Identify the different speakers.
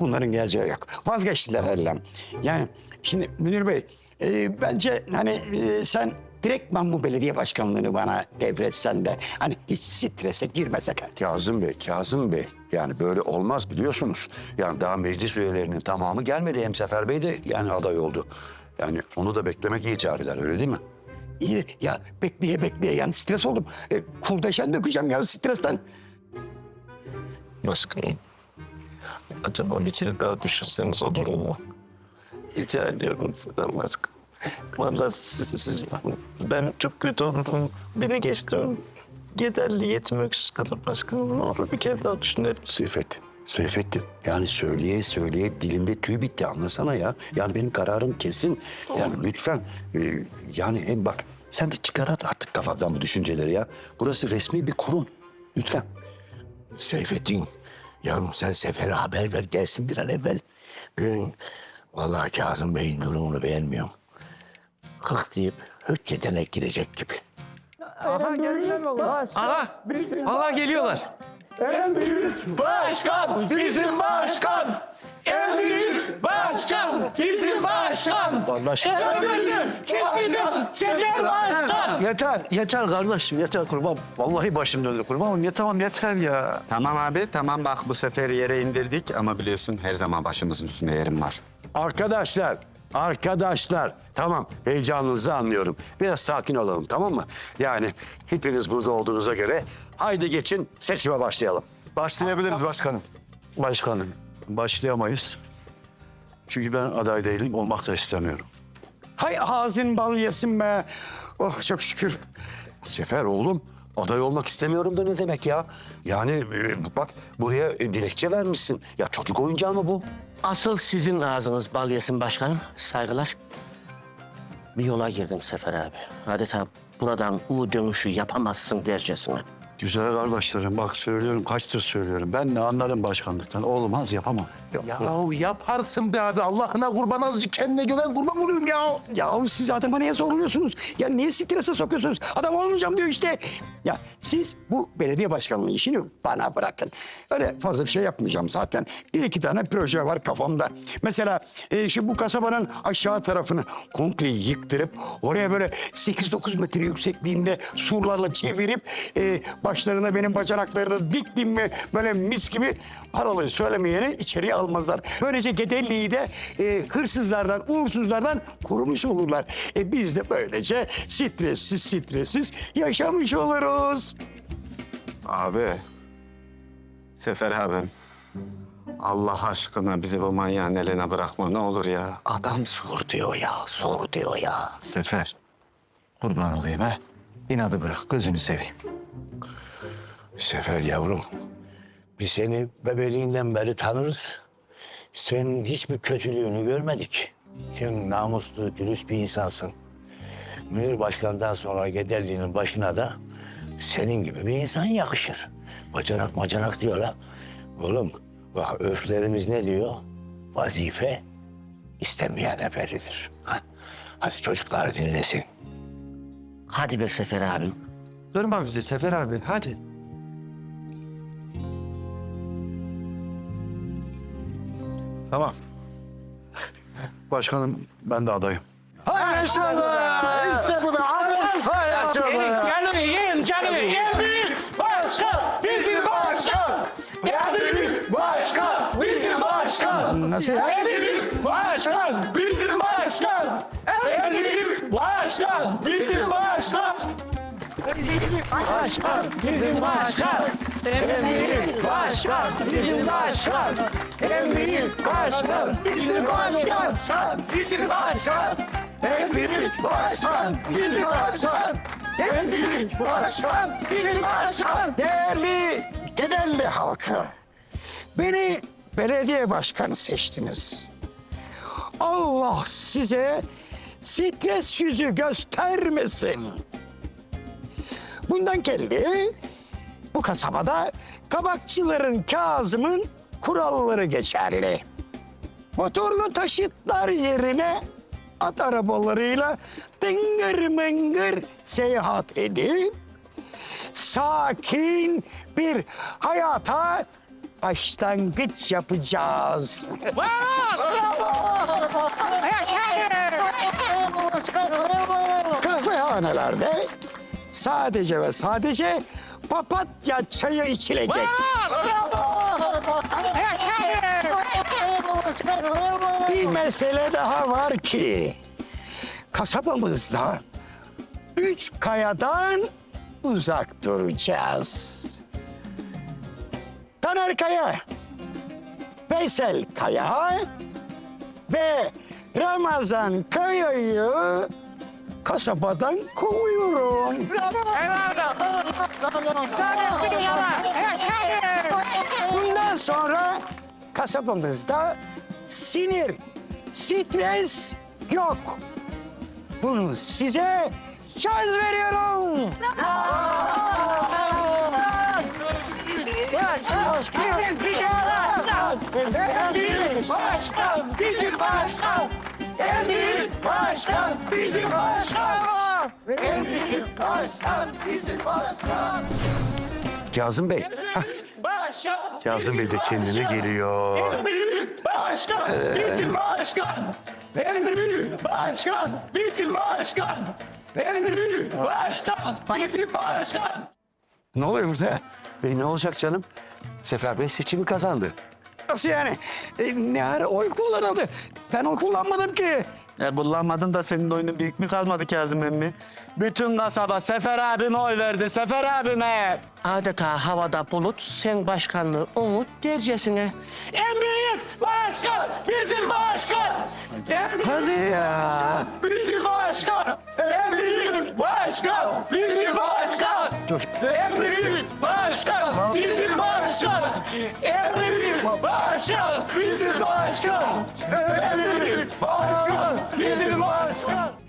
Speaker 1: bunların geleceği yok. Vazgeçtiler ellem. Yani şimdi Münir Bey e, bence hani e, sen direktman bu belediye başkanlığını bana devretsen de hani hiç strese girmesek.
Speaker 2: Kazım Bey, Kazım Bey. Yani böyle olmaz biliyorsunuz. Yani daha meclis üyelerinin tamamı gelmedi. Hem Sefer Bey de yani aday oldu. Yani onu da beklemek icap eder öyle değil mi?
Speaker 1: İyi ya bekleye bekleye yani stres oldum. E, kurdeşen dökeceğim ya stresten.
Speaker 3: Başkanım. Acaba bir kere daha düşünseniz olur mu? Rica ediyorum sizden başkanım. Vallahi siz, siz, ben çok kötü oldum. Beni geçtim. Yeterli yetmek üzere başkanım. Ne olur bir kere daha düşünelim.
Speaker 2: Seyfettin, Seyfettin. Yani söyleye söyleye dilimde tüy bitti anlasana ya. Yani benim kararım kesin. Yani lütfen e, yani hem bak sen de çıkar at artık kafadan bu düşünceleri ya. Burası resmi bir kurum. Lütfen.
Speaker 4: Seyfettin, yavrum sen Sefer'e haber ver gelsin bir an evvel. Ee, vallahi Kazım Bey'in durumunu beğenmiyorum. Hık deyip hücceden gidecek gibi.
Speaker 5: Allah geliyorlar.
Speaker 4: Başkan, bizim başkan! En büyük başkan, bizim başkan!
Speaker 5: Vallahi
Speaker 4: En büyük, bizim Sefer başkan!
Speaker 5: Yeter, yeter kardeşim, yeter kurban. Vallahi başım döndü kurbanım. Ya tamam yeter ya.
Speaker 6: Tamam abi tamam bak bu sefer yere indirdik ama biliyorsun her zaman başımızın üstünde yerim var.
Speaker 2: Arkadaşlar, arkadaşlar. Tamam, heyecanınızı anlıyorum. Biraz sakin olalım, tamam mı? Yani hepiniz burada olduğunuza göre haydi geçin seçime başlayalım.
Speaker 5: Başlayabiliriz başkanım. Başkanım, başlayamayız. Çünkü ben aday değilim, olmak da istemiyorum.
Speaker 1: Hay ağzın bal yesin be. Oh çok şükür.
Speaker 2: Sefer oğlum, aday olmak istemiyorum da ne demek ya? Yani e, bak buraya e, dilekçe vermişsin. Ya çocuk oyuncağı mı bu?
Speaker 7: Asıl sizin ağzınız bal yesin başkanım. Saygılar. Bir yola girdim Sefer abi. Adeta buradan U dönüşü yapamazsın dercesine.
Speaker 5: Güzel kardeşlerim, bak söylüyorum, kaçtır söylüyorum. Ben ne anlarım başkanlıktan. Olmaz, yapamam.
Speaker 8: Ya yaparsın be abi. Allah'ına kurban azıcık kendine güven kurban olayım ya.
Speaker 1: Ya siz adama niye zorluyorsunuz? Ya niye strese sokuyorsunuz? Adam olmayacağım diyor işte. Ya siz bu belediye başkanlığı işini bana bırakın. Öyle fazla bir şey yapmayacağım zaten. Bir iki tane proje var kafamda. Mesela e, şu bu kasabanın aşağı tarafını komple yıktırıp oraya böyle 8-9 metre yüksekliğinde surlarla çevirip e, başlarına benim bacanaklarını diktim mi böyle mis gibi paralı söylemeyeni içeriye almazlar. Böylece Gedelli'yi de e, hırsızlardan, uğursuzlardan korumuş olurlar. E, biz de böylece stressiz stressiz yaşamış oluruz.
Speaker 6: Abi. Sefer abim. Allah aşkına bizi bu manyağın eline bırakma ne olur ya.
Speaker 4: Adam sor diyor ya, sor diyor ya.
Speaker 3: Sefer. Kurban olayım ha. İnadı bırak gözünü seveyim.
Speaker 4: Sefer yavrum, biz seni bebeliğinden beri tanırız. Senin hiçbir kötülüğünü görmedik. Sen namuslu, dürüst bir insansın. Münir Başkan'dan sonra Gederli'nin başına da senin gibi bir insan yakışır. Bacanak macanak diyor la. Oğlum, bak örflerimiz ne diyor? Vazife istenmeyene verilir. Ha? Hadi çocuklar dinlesin.
Speaker 7: Hadi be Sefer abim.
Speaker 5: Durma bizi Sefer abi, hadi. Tamam. Başkanım, ben de adayım.
Speaker 4: Canım yiyin, canım En büyük başkan bizim başkan. En büyük başkan bizim başkan.
Speaker 1: Nasıl?
Speaker 4: En büyük başkan bizim başkan. En büyük başkan bizim başkan. En büyük başkan bizim başkan. En başkan bizim başkan. En başkan bizim başkan. Bizim başkan. En başkan bizim başkan. En başkan bizim başkan.
Speaker 1: Değerli Gedelli halkı, beni belediye başkanı seçtiniz. Allah size stres yüzü göstermesin. Bundan kelli bu kasabada kabakçıların Kazım'ın kuralları geçerli. Motorlu taşıtlar yerine at arabalarıyla tıngır mıngır seyahat edip sakin bir hayata başlangıç yapacağız. Kahvehanelerde sadece ve sadece papatya çayı içilecek. Bir mesele daha var ki kasabamızda üç kayadan uzak duracağız. Taner Kaya, Veysel Kaya ve Ramazan Kaya'yı kasabadan kovuyorum. Bundan sonra kasabamızda sinir, stres yok. Bunu size söz veriyorum. Başkan bizim başkan. En büyük başkan bizim başkan. En büyük başkan bizim başkan.
Speaker 2: Kazım Bey.
Speaker 1: Başkan.
Speaker 5: Kazım Bey de kendine geliyor.
Speaker 1: En büyük başkan bizim başkan. En büyük başkan bizim başkan. En büyük başkan bizim başkan.
Speaker 2: Ne oluyor burada? Bey ne olacak canım? Sefer Bey seçimi kazandı.
Speaker 1: Nasıl yani? E, ne ara oy kullanıldı? Ben oy kullanmadım ki.
Speaker 6: E kullanmadın da senin oyunun büyük mü kalmadı Kazım emmi? Bütün kasaba Sefer abime oy verdi. Sefer abime.
Speaker 7: Adeta havada bulut, sen başkanlığı umut dercesine. Büyük başkan bizim başkan.
Speaker 1: Hadi ya.
Speaker 6: Bizim başkan. Büyük başkan. Bizim başkan. Büyük başkan. Bizim başkan. Başkan! Bizim başkan! Evet, bizim başkan! Bizim başkan!